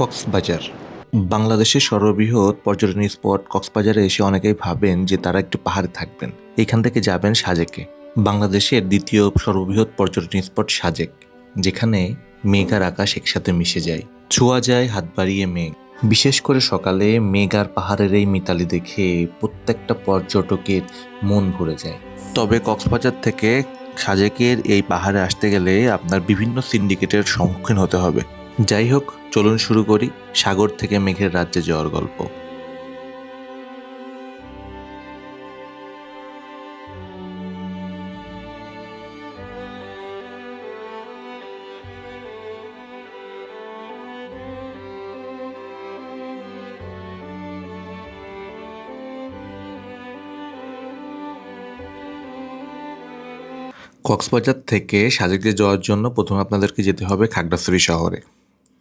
কক্সবাজার। বাংলাদেশের সর্ববৃহৎ পর্যটন স্পট কক্সবাজারে এসে অনেকেই ভাবেন যে তারা একটু পাহাড়ে থাকবেন। এখান থেকে যাবেন সাজেকে। বাংলাদেশের দ্বিতীয় সর্ববৃহৎ পর্যটন স্পট সাজেক, যেখানে মেঘ আর আকাশ একসাথে মিশে যায়। ছোঁয়া যায়, হাত বাড়িয়ে মেঘ। বিশেষ করে সকালে মেঘ আর পাহাড়ের এই মিতালি দেখে প্রত্যেকটা পর্যটকের মন ভরে যায়। তবে কক্সবাজার থেকে সাজেকের এই পাহাড়ে আসতে গেলে আপনার বিভিন্ন সিন্ডিকেটের সম্মুখীন হতে হবে। যাই হোক চলুন শুরু করি সাগর থেকে মেঘের রাজ্যে যাওয়ার গল্প। কক্সবাজার থেকে সাজেকে যাওয়ার জন্য প্রথমে আপনাদেরকে যেতে হবে খাগড়াছড়ি শহরে।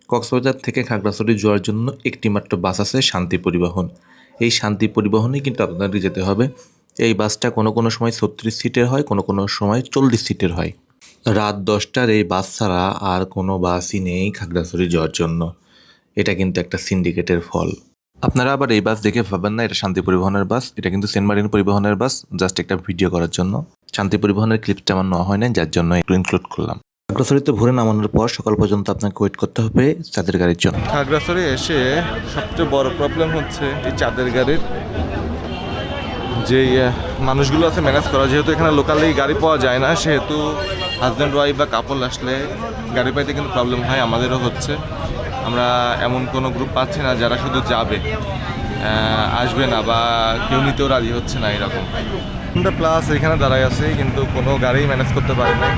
কক্সবাজার থেকে খাগড়াছড়ি যাওয়ার জন্য একটি মাত্র বাস আছে শান্তি পরিবহন। এই শান্তি পরিবহনে কিন্তু আপনাদেরকে যেতে হবে। এই বাসটা কোনো কোনো সময় ছত্রিশ সিটের হয়, কোনো কোনো সময় চল্লিশ সিটের হয়। রাত দশটার এই বাস ছাড়া আর কোনো বাসই নেই খাগড়াছড়ি যাওয়ার জন্য। এটা কিন্তু একটা সিন্ডিকেটের ফল। আপনারা আবার এই বাস দেখে ভাবেন না, এটা শান্তি পরিবহনের বাস, এটা কিন্তু সেন্ট মার্টিন পরিবহনের বাস, জাস্ট একটা ভিডিও করার জন্য। শান্তি পরিবহনের ক্লিপটা আমার নেওয়া হয় না যার জন্য একটু ইনক্লুড করলাম। খাগড়াছড়িতে ভোরে নামানোর পর সকাল পর্যন্ত আপনাকে ওয়েট করতে হবে চাঁদের গাড়ির জন্য। খাগড়াছড়ি এসে সবচেয়ে বড় প্রবলেম হচ্ছে এই চাঁদের গাড়ির যে মানুষগুলো আছে ম্যানেজ করা। যেহেতু এখানে লোকালি গাড়ি পাওয়া যায় না, সেহেতু হাজব্যান্ড ওয়াইফ বা কাপল আসলে গাড়ি পাইতে কিন্তু প্রবলেম হয়, আমাদেরও হচ্ছে। আমরা এমন কোনো গ্রুপ পাচ্ছি না যারা শুধু যাবে। আসবে না বা কেউ নিতেও রাজি হচ্ছে না এরকম। প্লাস এখানে দাঁড়াই আছে, কিন্তু কোনো গাড়ি ম্যানেজ করতে পারি না।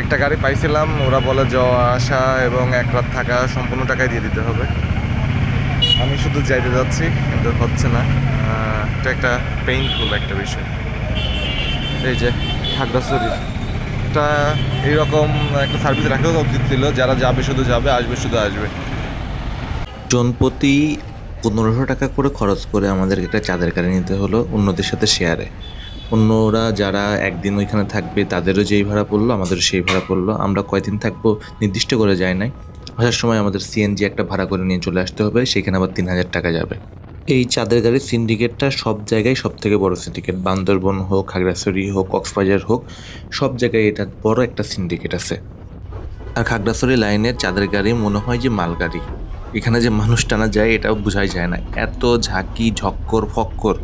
একটা গাড়ি পাইছিলাম, ওরা বলে যাওয়া আসা এবং এক রাত থাকা সম্পূর্ণ টাকায় দিয়ে দিতে হবে। আমি শুধু যাইতে যাচ্ছি, কিন্তু হচ্ছে না। এটা একটা পেইনফুল একটা বিষয়। এই যে খাগড়াছড়ি এটা এইরকম একটা সার্ভিস রাখা উচিত ছিল, যারা যাবে শুধু যাবে, আসবে শুধু আসবে। জনপ্রতি পনেরোশো টাকা করে খরচ করে আমাদেরকে একটা চাঁদের গাড়ি নিতে হলো অন্যদের সাথে শেয়ারে অন্যরা যারা একদিন ওইখানে থাকবে, তাদেরও যেই ভাড়া পড়ল, আমাদেরও সেই ভাড়া পড়ল। আমরা কয়দিন থাকব নির্দিষ্ট করে যায় নাই। আসার সময় আমাদের সিএনজি একটা ভাড়া করে নিয়ে চলে আসতে হবে, সেখানে আবার তিন হাজার টাকা যাবে। এই চাঁদের গাড়ির সিন্ডিকেটটা সব জায়গায় সব থেকে বড় সিন্ডিকেট বান্দরবন হোক, খাগড়াছড়ি হোক, কক্সবাজার হোক, সব জায়গায় এটা বড় একটা সিন্ডিকেট আছে। আর খাগড়াছড়ি লাইনের চাঁদের গাড়ি মনে হয় যে মালগাড়ি। এখানে যে মানুষ টানা যায়, এটাও বোঝাই যায় না। এত ঝাঁকি, ঝক্কর, ফক্কর।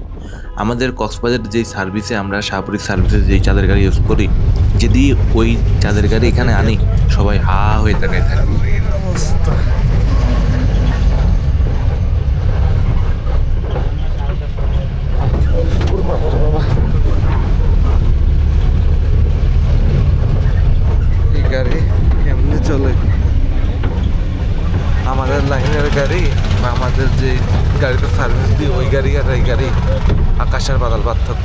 আমাদের কক্সবাজার যেই সার্ভিসে আমরা শাহপুরি সার্ভিসে যেই চাঁদের গাড়ি ইউজ করি, যদি ওই চাঁদের গাড়ি এখানে আনি, সবাই হা হয়ে তাকায় থাকবে এই গাড়ি কেমনি চলে আমাদের লাইনের গাড়ি বা আমাদের যে গাড়িতে সার্ভিস দিই, ওই গাড়ি আর এই গাড়ি, আকাশ আর বাদল পার্থক্য।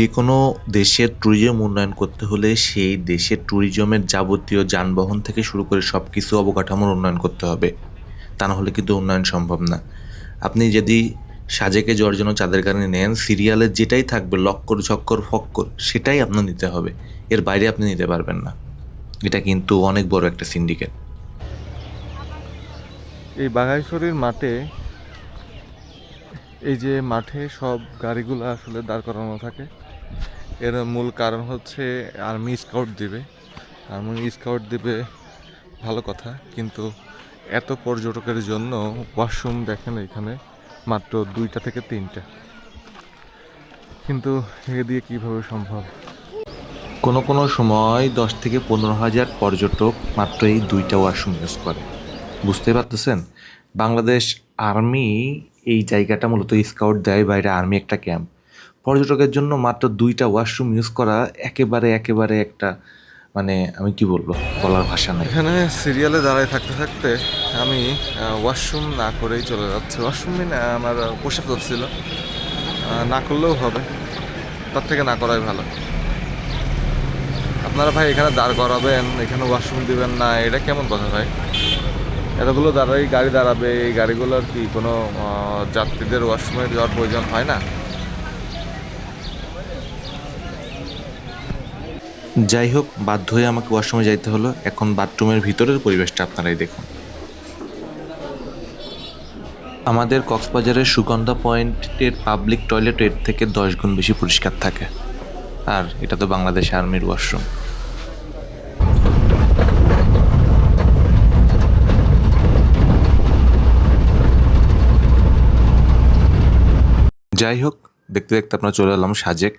যে কোনো দেশের ট্যুরিজম উন্নয়ন করতে হলে সেই দেশের ট্যুরিজমের যাবতীয় যানবাহন থেকে শুরু করে সব কিছু অবকাঠামোর উন্নয়ন করতে হবে। তা না হলে কিন্তু উন্নয়ন সম্ভব না। আপনি যদি সাজেকে জন্য চাঁদের গাড়ি নেন সিরিয়ালে যেটাই থাকবে, লক্কর, ঝক্কর, ফক্কর, সেটাই আপনার নিতে হবে। এর বাইরে আপনি নিতে পারবেন না। এটা কিন্তু অনেক বড় একটা সিন্ডিকেট এই বাঘাইছড়ির মাঠে, এই যে মাঠে সব গাড়িগুলো আসলে দাঁড় করানো থাকে, এর মূল কারণ হচ্ছে আর্মি স্কাউট দিবে। আর্মি স্কাউট দিবে, ভালো কথা, কিন্তু এত পর্যটকের জন্য ওয়াশরুম দেখেন এখানে, মাত্র দুইটা থেকে তিনটা। কিন্তু এ দিয়ে কীভাবে সম্ভব? কোনো কোনো সময় দশ থেকে পনেরো হাজার পর্যটক মাত্র এই দুইটা ওয়াশরুম ইউজ করে। বুঝতে পারতেছেন? বাংলাদেশ আর্মি এই জায়গাটা মূলত স্কাউট দেয়, বাইরে আর্মি একটা ক্যাম্প পর্যটকের জন্য মাত্র দুইটা ওয়াশরুম ইউজ করা একেবারে একেবারে একটা মানে আমি কি বলব, বলার ভাষা নাই। এখানে সিরিয়ালে দাঁড়ায় থাকতে থাকতে আমি ওয়াশরুম না করেই চলে যাচ্ছি। ওয়াশরুম আমার পোশাক ছিল না করলেও হবে, তার থেকে না করাই ভালো। আপনারা ভাই এখানে দাঁড় করাবেন, এখানে ওয়াশরুম দিবেন না, এটা কেমন কথা ভাই? এতগুলো দাঁড়াই, গাড়ি দাঁড়াবে, এই গাড়িগুলোর কি কোনো যাত্রীদের ওয়াশরুমে যাওয়ার প্রয়োজন হয় না? যাই হোক, বাধ্য হয়ে আমাকে ওয়াশরুমে যাইতে হলো। এখন বাথরুমের ভিতরের পরিবেশটা আপনারাই দেখুন। আমাদের কক্সবাজারের সুগন্ধা পয়েন্টের পাবলিক টয়লেট এর থেকে দশ গুণ বেশি পরিষ্কার থাকে। আর এটা তো বাংলাদেশ আর্মির ওয়াশরুম যাই হোক দেখতে দেখতে আপনার চলে এলাম সাজেক।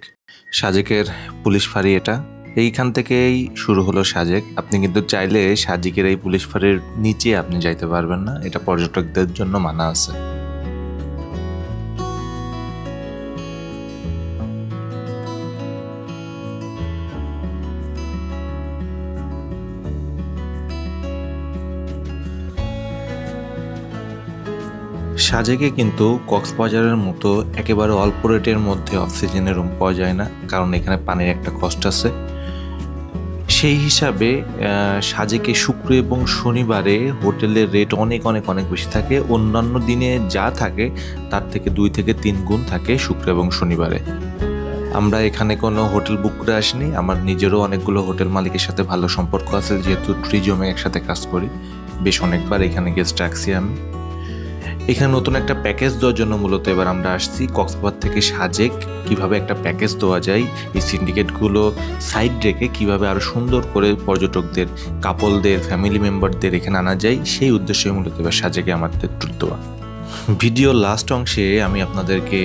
সাজেকের পুলিশ ফাঁড়ি এটা। এইখান থেকেই শুরু হলো সাজেক। আপনি কিন্তু চাইলে সাজিকের এই পুলিশ ফাঁড়ির নিচে আপনি যাইতে পারবেন না। এটা পর্যটকদের জন্য মানা আছে। সাজেকে কিন্তু কক্সবাজারের মতো একেবারে অল্প রেটের মধ্যে অক্সিজেনের রুম পাওয়া যায় না, কারণ এখানে পানির একটা কষ্ট আছে। সেই হিসাবে সাজেকে শুক্র এবং শনিবারে হোটেলের রেট অনেক অনেক অনেক বেশি থাকে। অন্যান্য দিনে যা থাকে, তার থেকে দুই থেকে তিন গুণ থাকে শুক্র এবং শনিবারে। আমরা এখানে কোনো হোটেল বুক করে আসিনি। আমার নিজেরও অনেকগুলো হোটেল মালিকের সাথে ভালো সম্পর্ক আছে, যেহেতু ট্রিজমে একসাথে কাজ করি। বেশ অনেকবার এখানে গেস্ট রাখছি আমি। এখানে নতুন একটা প্যাকেজ দেওয়ার জন্য মূলত এবার আমরা আসছি কক্সবাজার থেকে সাজেক। কীভাবে একটা প্যাকেজ দেওয়া যায়, এই সিন্ডিকেটগুলো সাইড রেখে কীভাবে আরও সুন্দর করে পর্যটকদের, কাপলদের ফ্যামিলি মেম্বারদের এখানে আনা যায়, সেই উদ্দেশ্যে মূলত এবার সাজেকে আমাদের ট্যুর দেওয়া। ভিডিও লাস্ট অংশে আমি আপনাদেরকে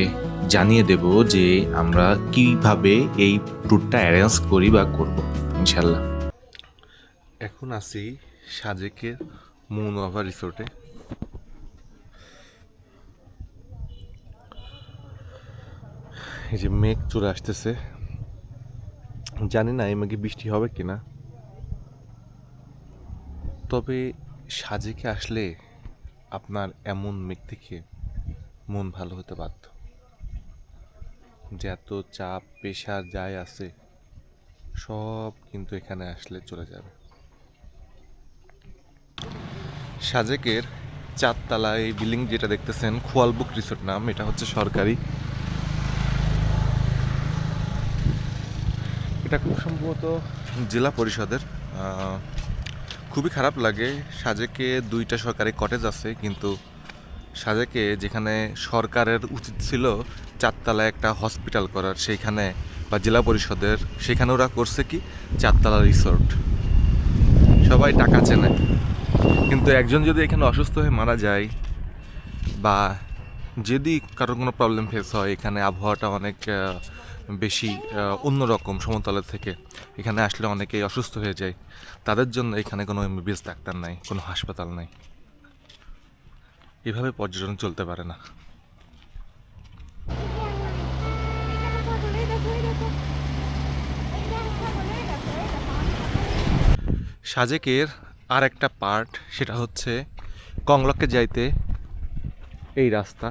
জানিয়ে দেব যে আমরা কীভাবে এই ট্যুরটা অ্যারেঞ্জ করি বা করব ইনশাল্লাহ এখন আছি সাজেকের মুনওয়াভা রিসোর্টে এই যে মেঘ চলে আসতেছে। জানি না এই মেঘে বৃষ্টি হবে কি না তবে সাজেকে আসলে আপনার এমন মেঘ দেখে মন ভালো হতে বাধ্য। যে এত চাপ, পেশার যায় আছে, সব কিন্তু এখানে আসলে চলে যাবে। সাজেকের চারতলা এই বিল্ডিং যেটা দেখতেছেন, খোয়ালবুক রিসোর্ট নাম, এটা হচ্ছে সরকারি। এটা খুব সম্ভবত জেলা পরিষদের। খুবই খারাপ লাগে। সাজেকে দুইটা সরকারি কটেজ আছে, কিন্তু সাজেকে যেখানে সরকারের উচিত ছিল চারতলায় একটা হসপিটাল করার, সেইখানে বা জেলা পরিষদের, সেখানে ওরা করছে কি? চারতলা রিসোর্ট। সবাই টাকা চেনে। কিন্তু একজন যদি এখানে অসুস্থ হয়ে মারা যায় বা যদি কারোর কোনো প্রবলেম ফেস হয়, এখানে আবহাওয়াটা অনেক বেশি অন্যরকম সমতলের থেকে। এখানে আসলে অনেকেই অসুস্থ হয়ে যায়। তাদের জন্য এখানে কোনো এমবিবিএস ডাক্তার নাই, কোনো হাসপাতাল নাই। এভাবে পর্যটন চলতে পারে না। সাজেকের আর একটা পার্ট সেটা হচ্ছে কংলকে যাইতে এই রাস্তা।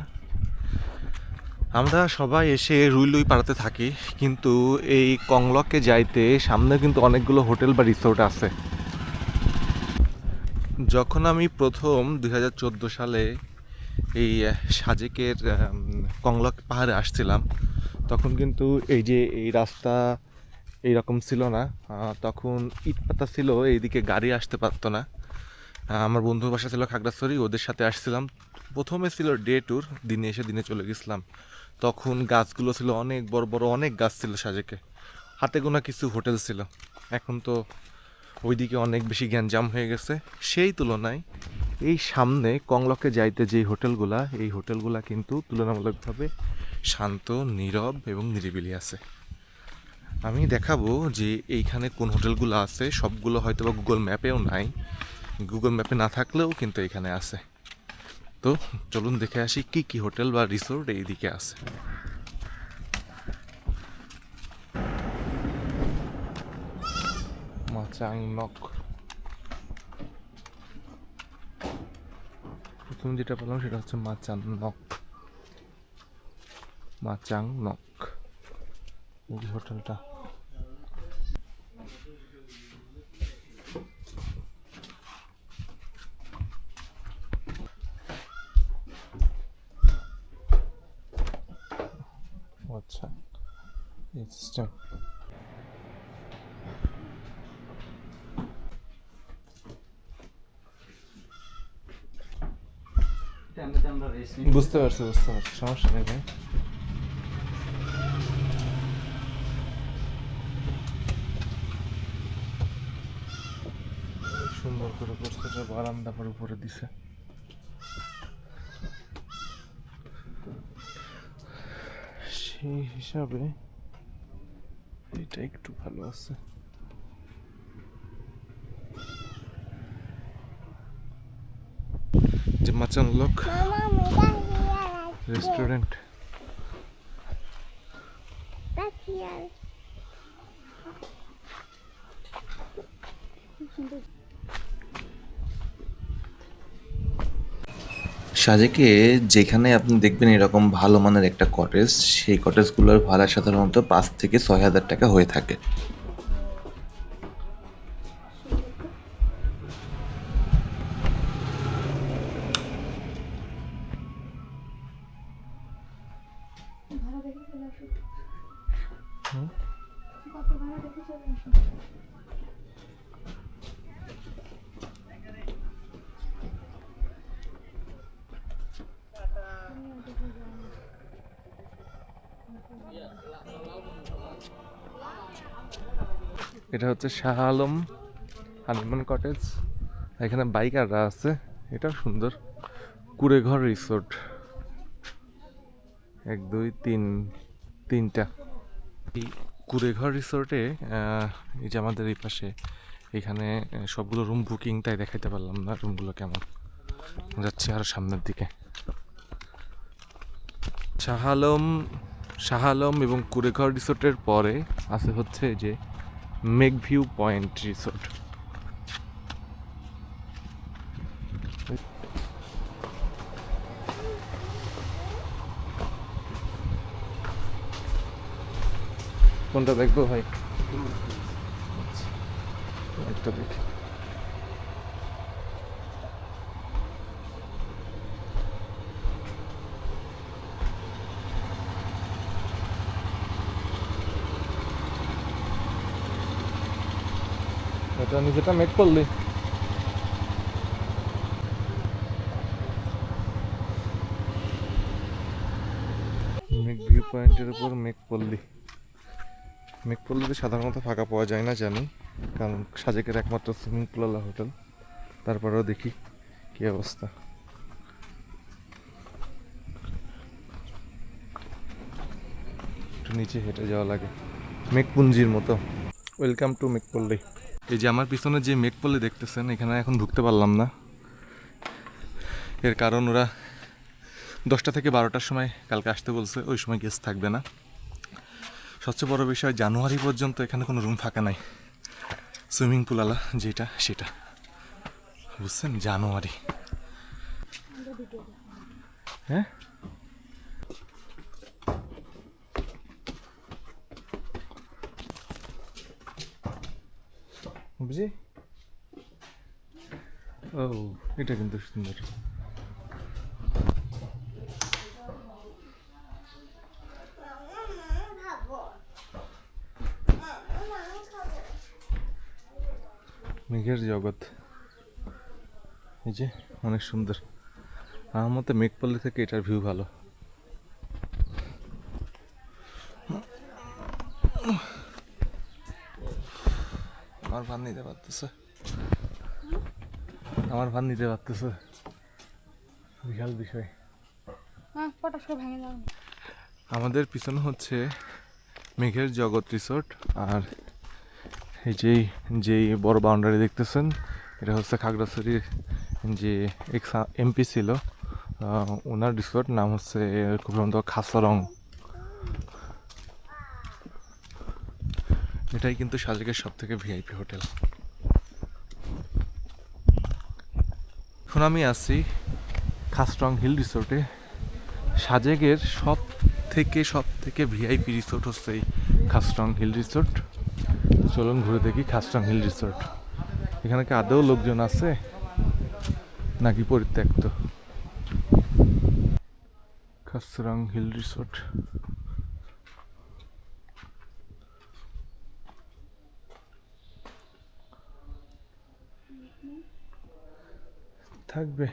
আমরা সবাই এসে রুই লুই পাড়াতে থাকি, কিন্তু এই কংলকে যাইতে সামনে কিন্তু অনেকগুলো হোটেল বা রিসোর্ট আছে। যখন আমি প্রথম দুই হাজার চোদ্দ সালে এই সাজেকের কংলক পাহাড়ে আসছিলাম, তখন কিন্তু এই যে এই রাস্তা এইরকম ছিল না। তখন ইট পাতা ছিল, এইদিকে গাড়ি আসতে পারতো না। আমার বন্ধুর বাসা ছিল খাগড়াছড়ি, ওদের সাথে আসছিলাম। প্রথমে ছিল ডে ট্যুর, দিনে এসে দিনে চলে গেছিলাম। তখন গাছগুলো ছিল অনেক বড় বড়, অনেক গাছ ছিল সাজেকে। হাতে গোনা কিছু হোটেল ছিল। এখন তো ওইদিকে অনেক বেশি গ্যাঞ্জাম হয়ে গেছে। সেই তুলনায় এই সামনে কংলকে যাইতে যেই হোটেলগুলা, এই হোটেলগুলা কিন্তু তুলনামূলকভাবে শান্ত, নীরব এবং নিরিবিলি আছে। আমি দেখাবো যে এইখানে কোন হোটেলগুলো আছে। সবগুলো হয়তো বা গুগল ম্যাপেও নাই। গুগল ম্যাপে না থাকলেও কিন্তু এখানে আছে। তো চলুন দেখে আসি কি কি হোটেল বা রিসোর্ট এইদিকে আছে। মাচাং নক প্রথম যেটা পেলাম সেটা হচ্ছে মাচাং নক মাচাং নক এই হোটেলটা আচ্ছা এই সিস্টেম এমনিতে আমরা রেস্ট নিই বুঝতে পারছি বুঝতে পারছি সমস্যা নেই ভাই সুন্দর করে করছে এটা বারান্দা পর উপরে দিছে সেই হিসাবে এটা একটু ভালো আছে মাচান লোক রেস্টুরেন্ট সাজেকে যেখানে আপনি দেখবেন এরকম ভালো মানের একটা কটেজ সেই কটেজগুলোর ভাড়া সাধারণত পাঁচ থেকে ছয় হাজার টাকা হয়ে থাকে। এটা হচ্ছে শাহ আলম হানিমুন কটেজ। এখানে বাইকাররা আছে, এটাও সুন্দর। কুড়েঘর রিসোর্ট। এক, দুই, তিন, তিনটা। এই কুড়েঘর রিসোর্টে এই যে আমাদের এই পাশে, এখানে সবগুলো রুম বুকিং তাই দেখাইতে পারলাম না, রুমগুলো কেমন। যাচ্ছি আরও সামনের দিকে। শাহ আলম শাহ আলম এবং কুড়েঘর রিসোর্টের পরে আছে হচ্ছে যে মেক ভিউ পয়েন্ট রিসোর্ট। কোনটা দেখব ভাই? একটা দেখি। এটা নিজেটা মেক করলি। মেক ভিউ পয়েন্টের উপর মেক পল্লী মেক পল্লীতে সাধারণত ফাঁকা পাওয়া যায় না, জানি। কারণ সাজেকের একমাত্র সুইমিং পুলওয়ালা হোটেল তারপরেও দেখি কি অবস্থা। নিচে হেঁটে যাওয়া লাগে। মেঘপুঞ্জির মতো। ওয়েলকাম টু মেঘপল্লী এই যে আমার পিছনে যে মেঘপল্লী দেখতেছেন, এখানে এখন ঢুকতে পারলাম না। এর কারণ ওরা দশটা থেকে বারোটার সময় কালকে আসতে বলছে, ওই সময় গেস্ট থাকবে না। সবচেয়ে বড় বিষয়, জানুয়ারি পর্যন্ত এখানে কোনো রুম ফাঁকা নাই। সুইমিং পুল আলা, যেটা, সেটা। বুঝছেন? জানুয়ারি। হ্যাঁ? বুঝি? ও, এটা কিন্তু সুন্দর। মেঘের জগৎ। এই যে, অনেক সুন্দর। আমার মতে মেঘপল্লী থেকে এটার ভিউ ভালো। আমার ভান নিতে পারতেছে। আমার ভান নিতে পারতেছে। বিশাল বিষয়। হ্যাঁ আমাদের পিছনে হচ্ছে মেঘের জগৎ রিসোর্ট আর এই যেই যেই বড় বাউন্ডারি দেখতেছেন এটা হচ্ছে খাগড়াছড়ির যে এক্স এমপি ছিল ওনার রিসোর্ট নাম হচ্ছে খুব সম্ভবত খাসরং। এটাই কিন্তু সাজেকের সব থেকে ভিআইপি হোটেল। এখন আমি আছি খাসরং হিল রিসোর্টে সাজেকের সব থেকে সব থেকে ভিআইপি রিসোর্ট হচ্ছে এই খাসরং হিল রিসোর্ট চলুন ঘুরে দেখি খাসরং হিল রিসোর্ট এখানে কি আদৌ লোকজন আছে? নাকি পরিত্যক্ত? খাসরং হিল রিসোর্ট থাকবে।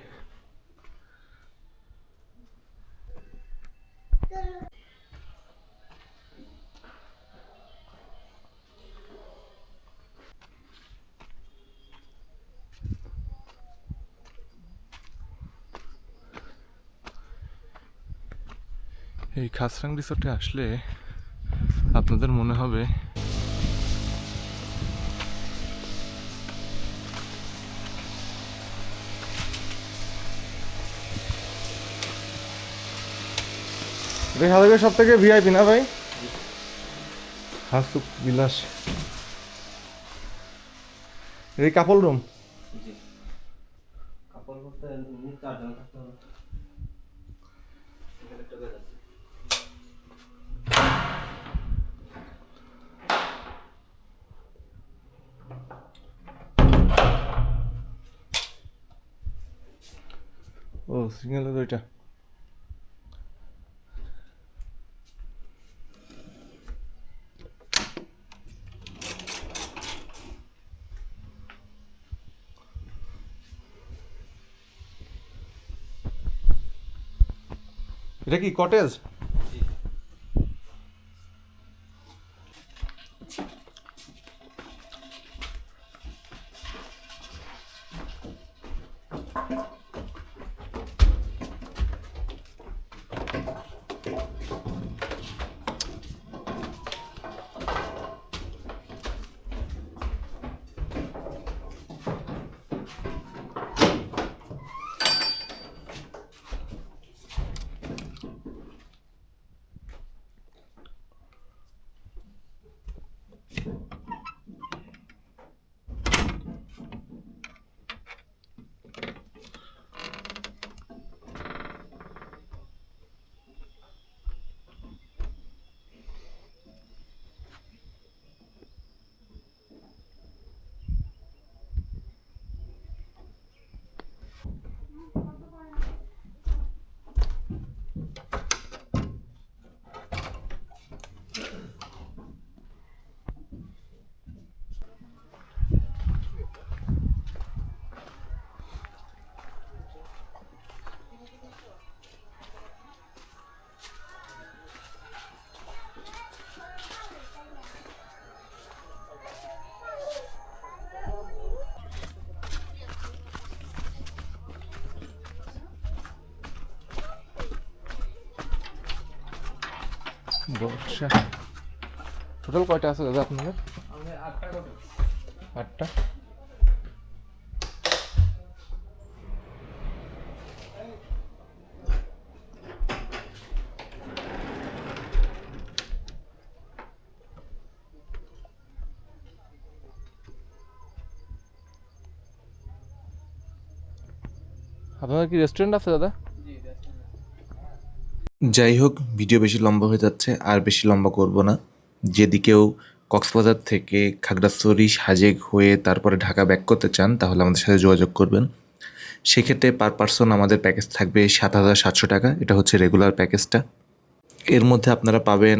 এই খাসরাং রিসোর্টে আসলে আপনাদের মনে হবে রেখালকে সব থেকে ভিআইপি না ভাই? হাসুক বিলাস। এই কাপল রুম? ও সিঙ্গেল ওইটা এটা কি কটেজ বর্ষা টোটাল কয়টা আছে দাদা আপনাদের? আটটা। আপনাদের কি রেস্টুরেন্ট আছে দাদা? যাই হোক, ভিডিও বেশি লম্বা হয়ে যাচ্ছে, আর বেশি লম্বা করব না। যদি কেউ কক্সবাজার থেকে খাগড়াছড়ি, সাজেক হয়ে তারপরে ঢাকা ব্যাক করতে চান, তাহলে আমাদের সাথে যোগাযোগ করবেন। সেক্ষেত্রে পার পার্সন আমাদের প্যাকেজ থাকবে সাত হাজার সাতশো টাকা, এটা হচ্ছে রেগুলার প্যাকেজটা এর মধ্যে আপনারা পাবেন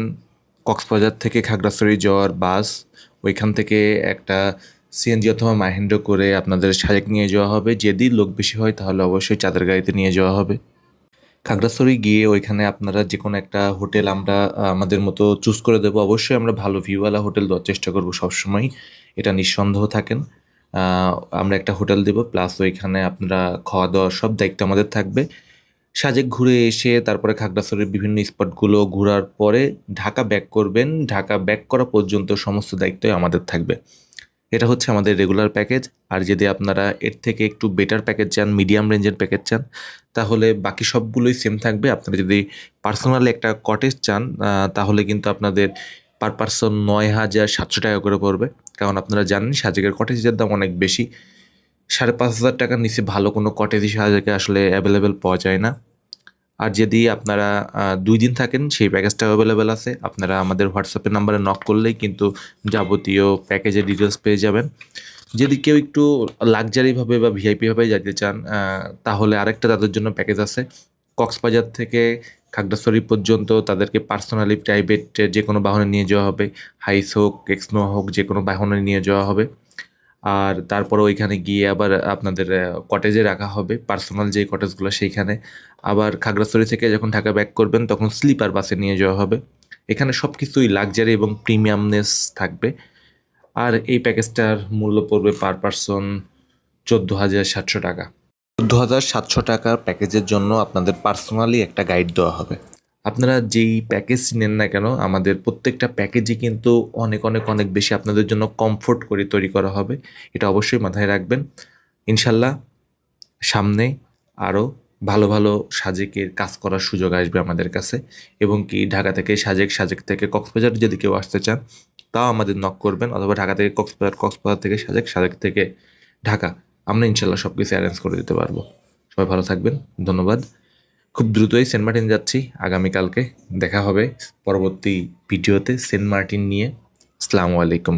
কক্সবাজার থেকে খাগড়াছড়ি যাওয়ার বাস, ওইখান থেকে একটা সিএনজি অথবা মাহেন্দ্র করে আপনাদের সাজেক নিয়ে যাওয়া হবে। যদি লোক বেশি হয়, তাহলে অবশ্যই চাঁদের গাড়িতে নিয়ে যাওয়া হবে। খাগড়াছড়ি গিয়ে ওইখানে আপনারা যে কোনো একটা হোটেল আমরা আমাদের মতো চুজ করে দেবো। অবশ্যই আমরা ভালো ভিউওয়ালা হোটেল দেওয়ার চেষ্টা করব সবসময় এটা নিঃসন্দেহ থাকেন। আমরা একটা হোটেল দেব, প্লাস ওইখানে আপনারা খাওয়া দাওয়া সব দায়িত্ব আমাদের থাকবে। সাজেক ঘুরে এসে তারপরে খাগড়াছড়ির বিভিন্ন স্পটগুলো ঘোরার পরে ঢাকা ব্যাক করবেন। ঢাকা ব্যাক করা পর্যন্ত সমস্ত দায়িত্বই আমাদের থাকবে। এটা হচ্ছে আমাদের রেগুলার প্যাকেজ আর যদি আপনারা এর থেকে একটু বেটার প্যাকেজ চান মিডিয়াম রেঞ্জের প্যাকেজ চান, তাহলে বাকি সবগুলোই সেম থাকবে। আপনারা যদি পার্সোনালি একটা কটেজ চান তাহলে কিন্তু আপনাদের পার পার্সন নয় হাজার সাতশো টাকা করে পড়বে। কারণ আপনারা জানেন, সাজেকের কটেজের দাম অনেক বেশি। সাড়ে পাঁচ হাজার টাকার নিচে ভালো কোনো কটেজই সাজেকে আসলে অ্যাভেলেবেল পাওয়া যায় না। আর যদি আপনারা দুই দিন থাকেন, সেই প্যাকেজটা অ্যাভেলেবেল আছে। আপনারা আমাদের হোয়াটসঅ্যাপে নাম্বারে নক করলেই কিন্তু যাবতীয় প্যাকেজের ডিটেলস পেয়ে যাবেন। যদি কেউ একটু লাক্সারিভাবে বা ভিআইপিভাবে যেতে চান তাহলে আরেকটা তাদের জন্য প্যাকেজ আছে। কক্সবাজার থেকে খাগড়াছড়ি পর্যন্ত তাদেরকে পার্সোনালি প্রাইভেট যে কোনো বাহনে নিয়ে যাওয়া হবে। হাইস হোক এক্সনো হোক, যে কোনো বাহনে নিয়ে যাওয়া হবে। আর তারপরে ওইখানে গিয়ে আবার আপনাদের কটেজে রাখা হবে। পার্সোনাল যে কটেজগুলো সেইখানে। আবার খাগড়াছড়ি থেকে যখন ঢাকা ব্যাক করবেন, তখন স্লিপার বাসে নিয়ে যাওয়া হবে। এখানে সব কিছুই লাক্সারি এবং প্রিমিয়ামনেস থাকবে। আর এই প্যাকেজটার মূল্য পড়বে পার পারসন চোদ্দ হাজার সাতশো টাকা। চোদ্দ হাজার সাতশো টাকার প্যাকেজের জন্য আপনাদের পার্সোনালি একটা গাইড দেওয়া হবে। আপনারা যেই প্যাকেজ নেন না কেন, আমাদের প্রত্যেকটা প্যাকেজই কিন্তু অনেক অনেক অনেক বেশি আপনাদের জন্য কমফোর্ট করে তৈরি করা হবে। এটা অবশ্যই মাথায় রাখবেন। ইনশাল্লাহ সামনে আরও ভালো ভালো সাজেকের কাজ করার সুযোগ আসবে আমাদের কাছে। এবং কি ঢাকা থেকে সাজেক সাজেক থেকে কক্সবাজার যদি কেউ আসতে চান, তাও আমাদের নক করবেন অথবা ঢাকা থেকে কক্সবাজার কক্সবাজার থেকে সাজেক সাজেক থেকে ঢাকা। আমরা ইনশাল্লাহ সব কিছু অ্যারেঞ্জ করে দিতে পারব। সবাই ভালো থাকবেন। ধন্যবাদ। খুব দ্রুতই সেন্ট মার্টিন যাচ্ছি। আগামীকালকে দেখা হবে পরবর্তী ভিডিওতে সেন্ট মার্টিন নিয়ে। আসসালামু আলাইকুম।